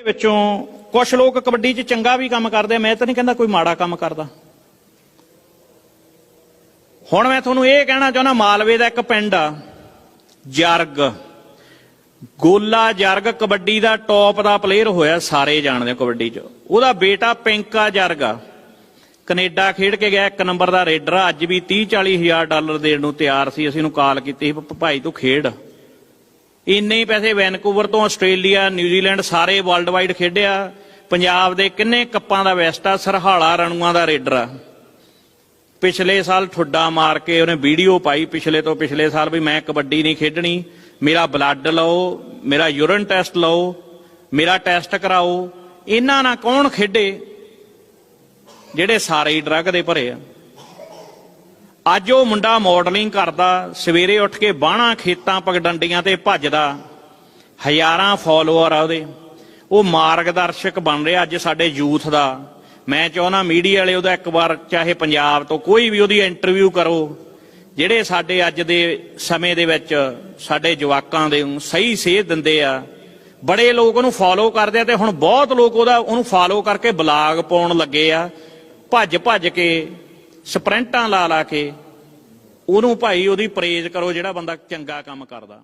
ਦੇ ਵਿੱਚੋਂ ਕੁਝ ਲੋਕ ਕਬੱਡੀ 'ਚ ਚੰਗਾ ਵੀ ਕੰਮ ਕਰਦੇ ਮੈਂ ਤਾਂ ਨਹੀਂ ਕਹਿੰਦਾ ਕੋਈ ਮਾੜਾ ਕੰਮ ਕਰਦਾ। ਹੁਣ ਮੈਂ ਤੁਹਾਨੂੰ ਇਹ ਕਹਿਣਾ ਚਾਹੁੰਦਾ, ਮਾਲਵੇ ਦਾ ਇੱਕ ਪਿੰਡ ਆ, ਜਰਗ। ਗੋਲਾ ਜਰਗ ਕਬੱਡੀ ਦਾ ਟੌਪ ਦਾ ਪਲੇਅਰ ਹੋਇਆ ਸਾਰੇ ਜਾਣਦੇ ਆ ਕਬੱਡੀ 'ਚ। ਉਹਦਾ ਬੇਟਾ ਪਿੰਕਾ ਜਰਗ ਆ। ਕੈਨੇਡਾ ਖੇਡ ਕੇ ਗਿਆ, ਇੱਕ ਨੰਬਰ ਦਾ ਰੇਡਰ ਆ। ਅੱਜ ਵੀ 30 40 ਹਜ਼ਾਰ ਡਾਲਰ ਦੇਣ ਨੂੰ ਤਿਆਰ ਸੀ। ਅਸੀਂ ਉਹਨੂੰ ਕਾਲ ਕੀਤੀ ਸੀ ਭਾਈ ਤੂੰ ਖੇਡ। ਇੰਨੇ ਹੀ ਪੈਸੇ ਵੈਨਕੂਵਰ ਤੋਂ ਆਸਟ੍ਰੇਲੀਆ, ਨਿਊਜ਼ੀਲੈਂਡ ਸਾਰੇ ਵਰਲਡ ਵਾਈਡ ਖੇਡਿਆ। ਪੰਜਾਬ ਦੇ ਕਿੰਨੇ ਕੱਪਾਂ ਦਾ ਵੈਸਟਾ ਸਰਹਾਲਾ ਰਣੂਆਂ ਦਾ ਰੇਡਰ ਆ। ਪਿਛਲੇ ਸਾਲ ਠੁੱਡਾ ਮਾਰ ਕੇ ਉਹਨੇ ਵੀਡੀਓ ਪਾਈ ਪਿਛਲੇ ਤੋਂ ਪਿਛਲੇ ਸਾਲ ਵੀ ਮੈਂ ਕਬੱਡੀ ਨਹੀਂ ਖੇਡਣੀ। ਮੇਰਾ ਬਲੱਡ ਲਓ, ਮੇਰਾ ਯੂਰਨ ਟੈਸਟ ਲਓ, ਮੇਰਾ ਟੈਸਟ ਕਰਾਓ। ਇਹਨਾਂ ਨਾਲ ਕੌਣ ਖੇਡੇ? ਜਿਹੜੇ ਸਾਰੇ ਹੀ ਡਰੱਗ ਦੇ ਭਰੇ ਆ। ਅੱਜ ਉਹ ਮੁੰਡਾ ਮਾਡਲਿੰਗ ਕਰਦਾ, ਸਵੇਰੇ ਉੱਠ ਕੇ ਬਾਣਾ ਖੇਤਾਂ ਪਗਡੰਡੀਆਂ ਤੇ ਭੱਜਦਾ। ਹਜ਼ਾਰਾਂ ਫਾਲੋਅਰ ਆ ਉਹਦੇ। ਉਹ ਮਾਰਗਦਰਸ਼ਕ ਬਣ ਰਿਹਾ ਅੱਜ ਸਾਡੇ ਯੂਥ ਦਾ। ਮੈਂ ਚਾਹੁੰਦਾ ਮੀਡੀਆ ਵਾਲੇ ਉਹਦਾ ਇੱਕ ਵਾਰ ਚਾਹੇ ਪੰਜਾਬ ਤੋਂ ਕੋਈ ਵੀ ਉਹਦੀ ਇੰਟਰਵਿਊ ਕਰੋ, ਜਿਹੜੇ ਸਾਡੇ ਅੱਜ ਦੇ ਸਮੇਂ ਦੇ ਵਿੱਚ ਸਾਡੇ ਜਵਾਕਾਂ ਦੇ ਨੂੰ ਸਹੀ ਸੇਧ ਦਿੰਦੇ ਆ। ਬੜੇ ਲੋਕ ਉਹਨੂੰ ਫਾਲੋ ਕਰਦੇ ਆ ਤੇ ਹੁਣ ਬਹੁਤ ਲੋਕ ਉਹਦਾ, ਉਹਨੂੰ ਫਾਲੋ ਕਰਕੇ ਬਲਾਗ ਪਾਉਣ ਲੱਗੇ ਆ। ਭੱਜ ਭੱਜ ਕੇ ਸਪ੍ਰਿੰਟਾਂ ਲਾ ਲਾ ਕੇ ਉਹਨੂੰ ਭਾਈ ਉਹਦੀ ਪ੍ਰੇਜ਼ ਕਰੋ ਜਿਹੜਾ ਬੰਦਾ ਚੰਗਾ ਕੰਮ ਕਰਦਾ।